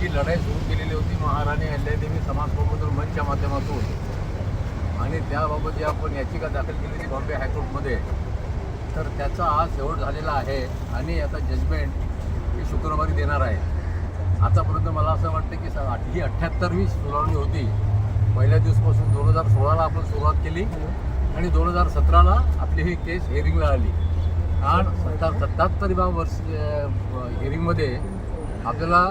जी लढाई सुरू केलेली होती महाराणी अहिल्यादेवी समाज प्रबोधन मंचच्या माध्यमातून. आणि त्याबाबत जी आपण याचिका दाखल केलेली बॉम्बे हायकोर्टमध्ये. तर त्याचा आज शेवट झालेला आहे आणि आता जजमेंट हे शुक्रवारी देणार आहे. आतापर्यंत मला असं वाटतं की स- ही अठ्ठ्याहत्तरवी सुनावणी होती. पहिल्या दिवसपासून दोन हजार सोळाला आपण सुरुवात केली आणि दोन हजार सतराला आपली ही केस हिअरिंगला आली. आणि सत्ता सत्याहत्तरव्या वर्ष हिअरिंगमध्ये आपल्याला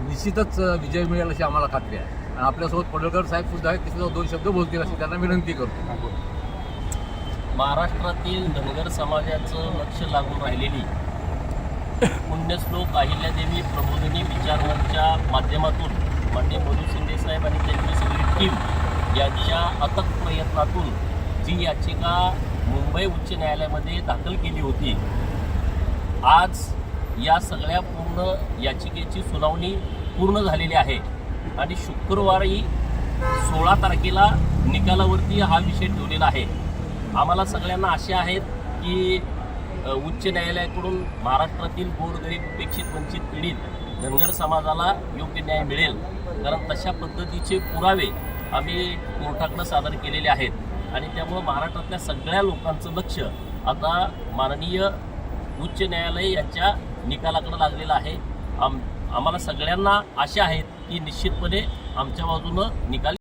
निश्चितच विजय मिळेल अशी आम्हाला खात्री आहे. आणि आपल्यासोबत पडळकर साहेब सुद्धा आहेत ते सुद्धा दोन शब्द बोलतील अशी त्यांना विनंती करतो. महाराष्ट्रातील धनगर समाजाचं लक्ष लागून राहिलेली पुण्यश्लोक अहिल्यादेवी प्रबोधिनी विचारणाच्या माध्यमातून माननीय मधु शिंदे साहेब आणि त्यांची सगळी टीम यांच्या अथक प्रयत्नातून जी याचिका मुंबई उच्च न्यायालयामध्ये दाखल केली होती आज या सगळ्या पूर्ण याचिकेची सुनावणी पूर्ण झालेली आहे. आणि शुक्रवारी सोळा तारखेला निकालावरती हा विषय ठेवलेला आहे. आम्हाला सगळ्यांना आशा आहेत की उच्च न्यायालयाकडून महाराष्ट्रातील गोरगरीब उपेक्षित वंचित पीडित धनगर समाजाला योग्य न्याय मिळेल. कारण तशा पद्धतीचे पुरावे आम्ही कोर्टाकडं सादर केलेले आहेत. आणि त्यामुळं महाराष्ट्रातल्या सगळ्या लोकांचं लक्ष आता माननीय उच्च न्यायालय यांच्या निकालाकडे लागलेलं आहे. आम आम्हाला सगळ्यांना आशा आहेत की निश्चितपणे आमच्या बाजूनं निकाल